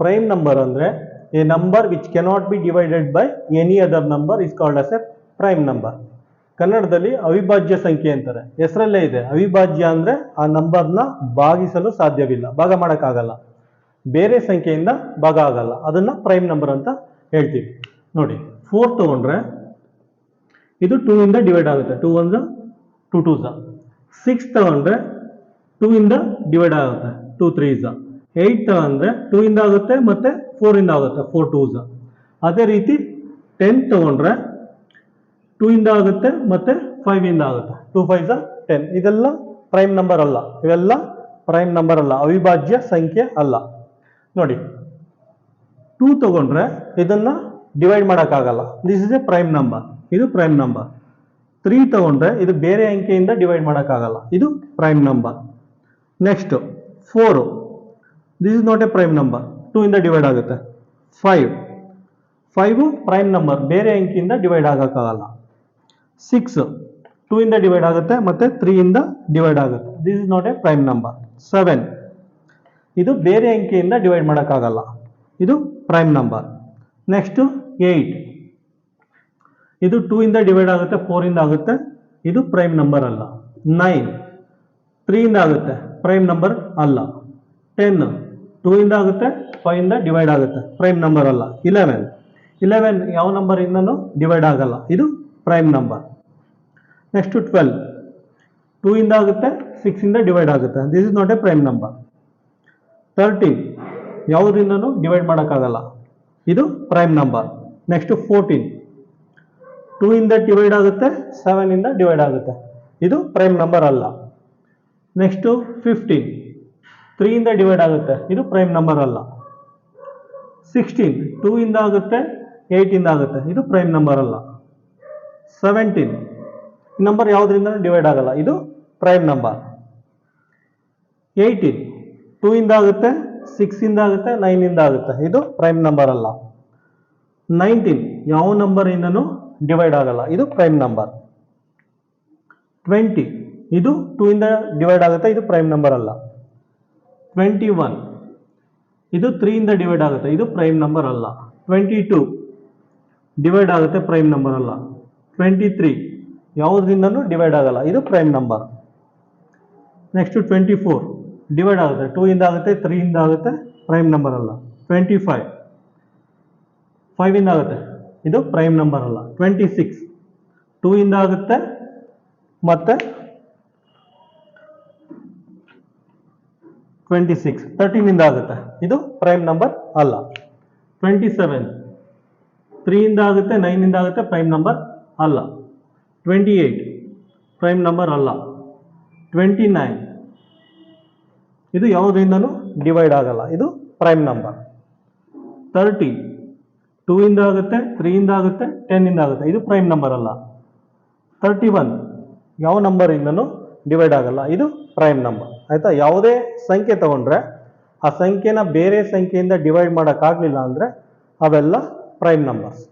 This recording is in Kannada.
ಪ್ರೈಮ್ ನಂಬರ್ ಅಂದರೆ a number which cannot be divided by any other number is called as a prime number ಕನ್ನಡದಲ್ಲಿ ಅವಿಭಾಜ್ಯ ಸಂಖ್ಯೆ ಅಂತಾರೆ. ಹೆಸರಲ್ಲೇ ಇದೆ. ಅವಿಭಾಜ್ಯ ಅಂದರೆ ಆ ನಂಬರ್ನ ಭಾಗಿಸಲು ಸಾಧ್ಯವಿಲ್ಲ. ಭಾಗ ಮಾಡೋಕ್ಕಾಗಲ್ಲ. ಬೇರೆ ಸಂಖ್ಯೆಯಿಂದ ಭಾಗ ಆಗಲ್ಲ. ಅದನ್ನು ಪ್ರೈಮ್ ನಂಬರ್ ಅಂತ ಹೇಳ್ತೀವಿ. ನೋಡಿ ಫೋರ್ ತಗೊಂಡ್ರೆ ಇದು ಟೂ ಇಂದ ಡಿವೈಡ್ ಆಗುತ್ತೆ. Two one two two six ತಗೊಂಡ್ರೆ ಟೂ ಇಂದ ಡಿವೈಡ್ ಆಗುತ್ತೆ. ಟೂ ತ್ರೀ ಝ ಏಯ್ಟ್ ಅಂದರೆ ಟೂ ಇಂದ ಆಗುತ್ತೆ ಮತ್ತು ಫೋರಿಂದ ಆಗುತ್ತೆ ಫೋರ್ ಟೂ ಝ ಅದೇ ರೀತಿ ಟೆನ್ ತಗೊಂಡ್ರೆ ಟೂ ಇಂದ ಆಗುತ್ತೆ ಮತ್ತು ಫೈವ್ ಇಂದ ಆಗುತ್ತೆ. ಟೂ ಫೈವ್ ಟೆನ್ ಇದೆಲ್ಲ ಪ್ರೈಮ್ ನಂಬರ್ ಅಲ್ಲ. ಇವೆಲ್ಲ ಪ್ರೈಮ್ ನಂಬರ್ ಅಲ್ಲ. ಅವಿಭಾಜ್ಯ ಸಂಖ್ಯೆ ಅಲ್ಲ. ನೋಡಿ ಟೂ ತಗೊಂಡ್ರೆ ಇದನ್ನ ಡಿವೈಡ್ ಮಾಡೋಕ್ಕಾಗಲ್ಲ. This is a prime number ಇದು ಪ್ರೈಮ್ ನಂಬರ್ ತ್ರೀ ತಗೊಂಡ್ರೆ ಇದು ಬೇರೆ ಅಂಕೆಯಿಂದ ಡಿವೈಡ್ ಮಾಡೋಕ್ಕಾಗಲ್ಲ. ಇದು prime number next four this is not a prime number two ಇಂದ ಡಿವೈಡ್ ಆಗುತ್ತೆ. ಫೈವ್ ಫೈವು ಪ್ರೈಮ್ ನಂಬರ್ ಬೇರೆ ಅಂಕಿಯಿಂದ ಡಿವೈಡ್ ಆಗೋಕ್ಕಾಗಲ್ಲ. ಸಿಕ್ಸ್ ಟೂ ಇಂದ ಡಿವೈಡ್ ಆಗುತ್ತೆ ಮತ್ತೆ ಇಂದ ಡಿವೈಡ್ ಆಗುತ್ತೆ. This is not a prime number seven ಇದು ಬೇರೆ ಅಂಕಿಯಿಂದ ಡಿವೈಡ್ ಮಾಡೋಕ್ಕಾಗಲ್ಲ. ಇದು ಪ್ರೈಮ್ ನಂಬರ್ ನೆಕ್ಸ್ಟು ಏಯ್ಟ್ ಇದು ಟೂ ಇಂದ ಡಿವೈಡ್ ಆಗುತ್ತೆ ಫೋರಿಂದ ಆಗುತ್ತೆ. ಇದು ಪ್ರೈಮ್ ನಂಬರ್ ಅಲ್ಲ. ನೈನ್ ಇಂದ ಆಗುತ್ತೆ ಪ್ರೈಮ್ ನಂಬರ್ ಅಲ್ಲ. ಟೆನ್ ಟೂ ಇಂದ ಆಗುತ್ತೆ ಫೈವ್ ಇಂದ ಡಿವೈಡ್ ಆಗುತ್ತೆ. ಪ್ರೈಮ್ ನಂಬರ್ ಅಲ್ಲ. ಇಲೆವೆನ್ ಇಲೆವೆನ್ ಯಾವ ನಂಬರ್ ಇಂದನೂ ಡಿವೈಡ್ ಆಗಲ್ಲ. ಇದು prime number next twelve two ಇಂದ ಆಗುತ್ತೆ ಸಿಕ್ಸ್ ಇಂದ ಡಿವೈಡ್ ಆಗುತ್ತೆ. This is not a prime number thirteen ಯಾವುದರಿಂದನೂ divide ಮಾಡೋಕ್ಕಾಗಲ್ಲ. ಇದು prime number next fourteen two ಇಂದ ಡಿವೈಡ್ ಆಗುತ್ತೆ ಸೆವೆನ್ ಇಂದ ಡಿವೈಡ್ ಆಗುತ್ತೆ. ಇದು ಪ್ರೈಮ್ ನಂಬರ್ ಅಲ್ಲ. ನೆಕ್ಸ್ಟು ಫಿಫ್ಟೀನ್ ತ್ರೀ ಇಂದ ಡಿವೈಡ್ ಆಗುತ್ತೆ. ಇದು ಪ್ರೈಮ್ ನಂಬರ್ ಅಲ್ಲ. ಸಿಕ್ಸ್ಟೀನ್ ಟೂ ಇಂದ ಆಗುತ್ತೆ ಏಯ್ಟಿಂದ ಆಗುತ್ತೆ. ಇದು ಪ್ರೈಮ್ ನಂಬರ್ ಅಲ್ಲ. ಸೆವೆಂಟೀನ್ ನಂಬರ್ ಯಾವುದರಿಂದ ಡಿವೈಡ್ ಆಗಲ್ಲ. ಇದು ಪ್ರೈಮ್ ನಂಬರ್ ಏಯ್ಟೀನ್ ಟೂ ಇಂದ ಆಗುತ್ತೆ ಸಿಕ್ಸಿಂದ ಆಗುತ್ತೆ ನೈನಿಂದ ಆಗುತ್ತೆ. ಇದು ಪ್ರೈಮ್ ನಂಬರ್ ಅಲ್ಲ. ನೈನ್ಟೀನ್ ಯಾವ ನಂಬರಿಂದನೂ ಡಿವೈಡ್ ಆಗಲ್ಲ. ಇದು ಪ್ರೈಮ್ ನಂಬರ್ ಟ್ವೆಂಟಿ ಇದು ಟೂ ಇಂದ ಡಿವೈಡ್ ಆಗುತ್ತೆ, ಇದು ಪ್ರೈಮ್ ನಂಬರ್ ಅಲ್ಲ. ಟ್ವೆಂಟಿ ಒನ್ ಇದು ತ್ರೀಯಿಂದ ಡಿವೈಡ್ ಆಗುತ್ತೆ. ಇದು ಪ್ರೈಮ್ ನಂಬರ್ ಅಲ್ಲ. ಟ್ವೆಂಟಿ ಟೂ ಡಿವೈಡ್ ಆಗುತ್ತೆ ಪ್ರೈಮ್ ನಂಬರ್ ಅಲ್ಲ. ಟ್ವೆಂಟಿ ತ್ರೀ ಯಾವುದರಿಂದನೂ ಡಿವೈಡ್ ಆಗಲ್ಲ. ಇದು prime number next twenty four divide ಆಗುತ್ತೆ. ಟೂ ಇಂದ ಆಗುತ್ತೆ ತ್ರೀ ಇಂದ ಆಗುತ್ತೆ ಪ್ರೈಮ್ ನಂಬರ್ ಅಲ್ಲ. ಟ್ವೆಂಟಿ ಫೈವ್ ಫೈವ್ ಇಂದ ಆಗುತ್ತೆ. ಇದು ಪ್ರೈಮ್ ನಂಬರ್ ಅಲ್ಲ. ಟ್ವೆಂಟಿ ಸಿಕ್ಸ್ ಟೂ ಇಂದ ಆಗುತ್ತೆ, ಮತ್ತೆ ಟ್ವೆಂಟಿ ಸಿಕ್ಸ್ ತರ್ಟೀನಿಂದ ಆಗುತ್ತೆ. ಇದು ಪ್ರೈಮ್ ನಂಬರ್ ಅಲ್ಲ. ಟ್ವೆಂಟಿ ಸೆವೆನ್ ತ್ರೀಯಿಂದ ಆಗುತ್ತೆ ನೈನಿಂದ ಆಗುತ್ತೆ ಪ್ರೈಮ್ ನಂಬರ್ ಅಲ್ಲ. ಟ್ವೆಂಟಿ ಏಯ್ಟ್ ಪ್ರೈಮ್ ನಂಬರ್ ಅಲ್ಲ. ಟ್ವೆಂಟಿ ನೈನ್ ಇದು ಯಾವುದರಿಂದನೂ ಡಿವೈಡ್ ಆಗಲ್ಲ. ಇದು ಪ್ರೈಮ್ ನಂಬರ್ ತರ್ಟಿ ಟೂ ಇಂದ ಆಗುತ್ತೆ ತ್ರೀ ಇಂದ ಆಗುತ್ತೆ ಟೆನ್ ಇಂದ ಆಗುತ್ತೆ. ಇದು ಪ್ರೈಮ್ ನಂಬರ್ ಅಲ್ಲ. ತರ್ಟಿ ಒನ್ ಯಾವ ನಂಬರಿಂದನೂ ಡಿವೈಡ್ ಆಗಲ್ಲ. ಇದು ಪ್ರೈಮ್ ನಂಬರ್ ಆಯಿತಾ? ಯಾವುದೇ ಸಂಖ್ಯೆ ತಗೊಂಡ್ರೆ ಆ ಸಂಖ್ಯೆನ ಬೇರೆ ಸಂಖ್ಯೆಯಿಂದ ಡಿವೈಡ್ ಮಾಡೋಕ್ಕಾಗಲಿಲ್ಲ ಅಂದರೆ ಅವೆಲ್ಲ ಪ್ರೈಮ್ ನಂಬರ್ಸ್